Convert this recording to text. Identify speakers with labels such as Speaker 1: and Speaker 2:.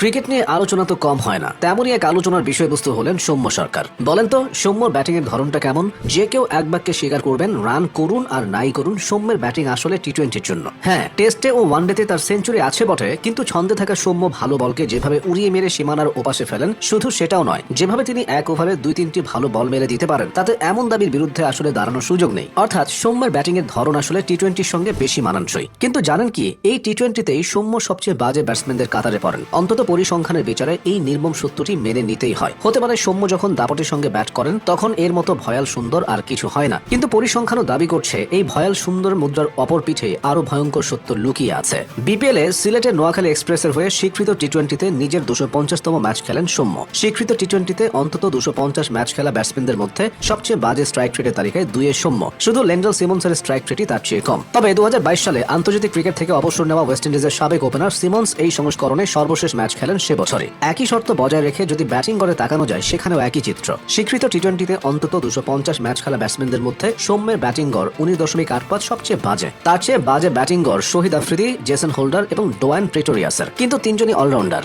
Speaker 1: Cricket নিয়ে আলোচনা তো কম হয় না। তেমনই এক আলোচনার বিষয়বস্তু হলেন সৌম্য সরকার। বলেন তো, সৌম্যর ব্যাটিং এর ধরনটা কেমন? যে কেউ এক বাক্যে স্বীকার করবেন, রান করুন আর নাই করুন, সৌম্যের ব্যাটিং আসলে টি টোয়েন্টির জন্য। হ্যাঁ টেস্টে ও ওয়ানডেতে তার সেঞ্চুরি আছে বটে, কিন্তু ছন্দে থাকা সৌম্য ভালো বলকে যেভাবে উড়িয়ে মেরে সীমানার ওপাশে ফেলেন, শুধু সেটাও নয়, যেভাবে তিনি এক ওভারে দুই তিনটি ভালো বল মেরে দিতে পারেন, তাতে এমন দাবির বিরুদ্ধে আসলে দাঁড়ানোর সুযোগ নেই। অর্থাৎ, সৌম্যের ব্যাটিং এর ধরন আসলে টি টোয়েন্টির সঙ্গে বেশি মানানসই। কিন্তু জানেন কি, এই টি টোয়েন্টিতেই সৌম্য সবচেয়ে বাজে ব্যাটসম্যানদের কাতারে পড়েন। অন্তত পরিসংখ্যানের বিচারে এই নির্মম সত্যটি মেনে নিতেই হয়। হতে পারে সৌম্য যখন দাপটের সঙ্গে ব্যাট করেন, তখন এর মতো ভয়াল সুন্দর আর কিছু হয় না। কিন্তু পরিসংখ্যানও দাবি করছে, এই ভয়াল সুন্দর মুদ্রার অপর পিঠে আরও ভয়ঙ্কর সত্য লুকিয়ে আছে। বিপিএল এ সিলেটের নোয়াখালী এক্সপ্রেসের হয়ে স্বীকৃত টি টোয়েন্টিতে নিজের দুশো পঞ্চাশতম ম্যাচ খেলেন সৌম্য। স্বীকৃত টি টোয়েন্টিতে অন্তত দুশো পঞ্চাশ ম্যাচ খেলা ব্যাটসম্যানদের মধ্যে সবচেয়ে বাজে স্ট্রাইক রেটের তালিকায় দুইয়ের সৌম্য। শুধু লেন্ডেল সিমন্সের স্ট্রাইক রেটই তার চেয়ে কম। তবে দু হাজার বাইশ সালে আন্তর্জাতিক ক্রিকেট থেকে অবসর নেওয়া ওয়েস্ট ইন্ডিজের সাবেক ওপেনার সিমন্স এই সংস্করণে সর্বশেষ ম্যাচ খেলেন সে বছরে একই শর্ত বজায় রেখে যদি ব্যাটিং করে তাকানো যায়, সেখানেও একই চিত্র। স্বীকৃত টি টোয়েন্টিতে অন্তত দুশো ম্যাচ খেলা ব্যাটসম্যানদের মধ্যে সৌম্যের ব্যাটিং গড় উনিশ দশমিক আট পাঁচ সবচেয়ে বাজে। তার চেয়ে বাজে ব্যাটিং গড় শহীদ আফ্রিদি, জেসন হোল্ডার এবং ডোয়ান প্রেটোরিয়াসের। কিন্তু তিনজনই অলরাউন্ডার